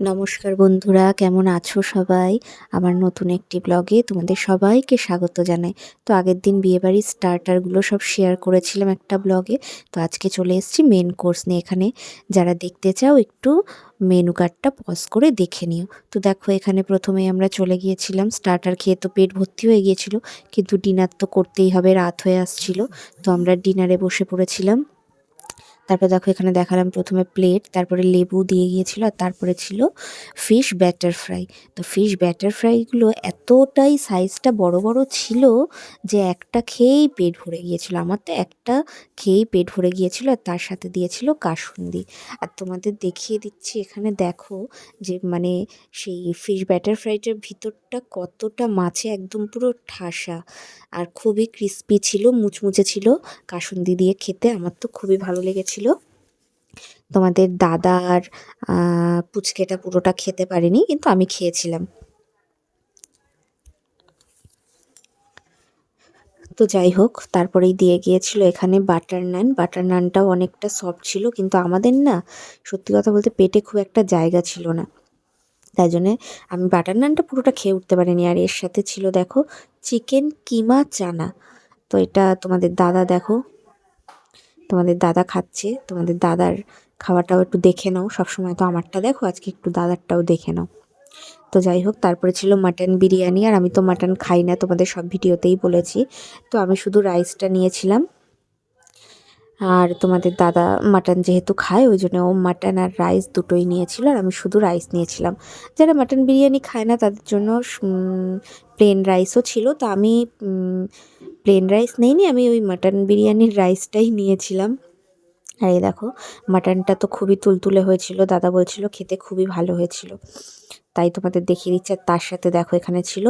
নমস্কার বন্ধুরা, কেমন আছো সবাই? আমার নতুন একটি ব্লগে তোমাদের সবাইকে স্বাগত জানাই। তো আগের দিন বিয়েবাড়ির স্টার্টারগুলো সব শেয়ার করেছিলাম একটা ব্লগে। তো আজকে চলে এসেছি মেন কোর্স নিয়ে। এখানে যারা দেখতে চাও একটু মেনু কার্ডটা পজ করে দেখে নিও। তো দেখো, এখানে প্রথমে আমরা চলে গিয়েছিলাম। স্টার্টার খেয়ে তো পেট ভর্তি হয়ে গিয়েছিল, কিন্তু ডিনার তো করতেই হবে, রাত হয়ে আসছিল। তো আমরা ডিনারে বসে পড়েছিলাম। তারপর দেখো এখানে দেখালাম প্রথমে প্লেট তারপরে লেবু দিয়ে গিয়েছিল, আর তারপরে ছিল ফিশ ব্যাটার ফ্রাই তো ফিশ ব্যাটার ফ্রাইগুলো এতটাই সাইজটা বড় বড় ছিল যে একটা খেয়েই পেট ভরে গিয়েছিল। আমার তো একটা খেয়েই পেট ভরে গিয়েছিল, আর তার সাথে দিয়েছিল কাসুন্দি। আর তোমাদের দেখিয়ে দিচ্ছি এখানে দেখো যে মানে সেই ফিশ ব্যাটার ফ্রাইটার ভিতরটা কতটা মাছে একদম পুরো ঠাসা। আর খুবই ক্রিস্পি ছিল, মুচমুচে ছিল কাসুন্দি দিয়ে খেতে। আমার তো খুবই ভালো লেগেছিল। তোমাদের দাদার পুচকেটা পুরোটা খেতে পারিনি, কিন্তু আমি খেয়েছিলাম। তো যাই হোক, তারপরেই দিয়ে গিয়েছিল এখানে বাটার নান। বাটার নানটাও অনেকটা সফট ছিল, কিন্তু আমাদের না, সত্যি কথা বলতে পেটে খুব একটা জায়গা ছিল না। তাই জন্যে আমি বাটার নানটা পুরোটা খেয়ে উঠতে পারিনি। আর এর সাথে ছিল, দেখো, চিকেন কিমা চানা। তো এটা তোমাদের দাদা, দেখো তোমাদের দাদা খাচ্ছে, তোমাদের দাদার খাওয়াটাও একটু দেখে নাও। সবসময় তো আমারটা দেখো, আজকে একটু দাদারটাও দেখে নাও। তো যাই হোক, তারপরে ছিল মাটন বিরিয়ানি, আর আমি তো মাটন খাই না, তোমাদের সব ভিডিওতেই বলেছি। তো আমি শুধু রাইসটা নিয়েছিলাম। আর তোমাদের দাদা মাটন যেহেতু খায়, ওই জন্য ও মাটন আর রাইস দুটোই নিয়েছিল, আর আমি শুধু রাইস নিয়েছিলাম। যারা মাটন বিরিয়ানি খায় না, তাদের জন্য প্লেন রাইসও ছিল। তো আমি প্লেন রাইস নেইনি, আমি ওই মাটন বিরিয়ানির রাইসটাই নিয়েছিলাম। আর এই দেখো মাটনটা তো খুবই তুলতুলে হয়েছিল, দাদা বলছিল খেতে খুবই ভালো হয়েছিল। তাই তোমাদের দেখিয়ে দিচ্ছে তার সাথে দেখো এখানে ছিল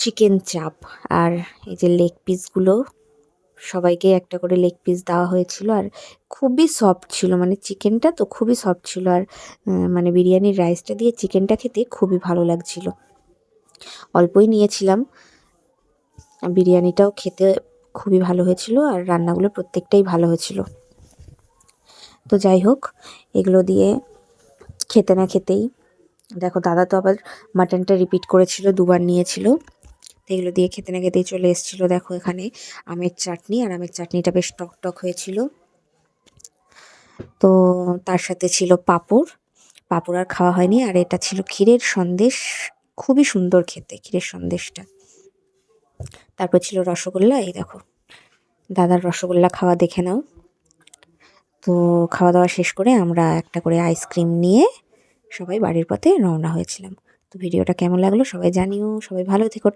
চিকেন চাপ আর এই যে লেগ পিসগুলো সবাইকে একটা করে লেগ পিস দেওয়া হয়েছিল, আর খুবই সফট ছিল মানে চিকেনটা তো খুবই সফট ছিল, আর মানে বিরিয়ানির রাইসটা দিয়ে চিকেনটা খেতে খুবই ভালো লাগছিল। অল্পই নিয়েছিলাম বিরিয়ানিটাও খেতে খুবই ভালো হয়েছিল আর রান্নাগুলো প্রত্যেকটাই ভালো হয়েছিল। তো যাই হোক, এগুলো দিয়ে খেতে না খেতেই, দেখো দাদা তো আবার মাটনটা রিপিট করেছিল, দুবার নিয়েছিল। এগুলো দিয়ে খেতে না খেতেই চলে এসেছিল, দেখো এখানে আমের চাটনি, আর আমের চাটনিটা বেশ টক টক হয়েছিল। তো তার সাথে ছিল পাঁপড় পাঁপড় আর খাওয়া হয়নি, আর এটা ছিল ক্ষীরের সন্দেশ, খুবই সুন্দর খেতে, ক্ষীরের সন্দেশটা। তারপর ছিল রসগোল্লা, এই দেখো। দাদার রসগোল্লা খাওয়া দেখে নাও। তো খাওয়া দাওয়া শেষ করে আমরা একটা করে আইসক্রিম নিয়ে সবাই বাড়ির পথে রওনা হয়েছিলাম। তো ভিডিওটা কেমন লাগল সবাই জানিও। সবাই ভালো থেকো।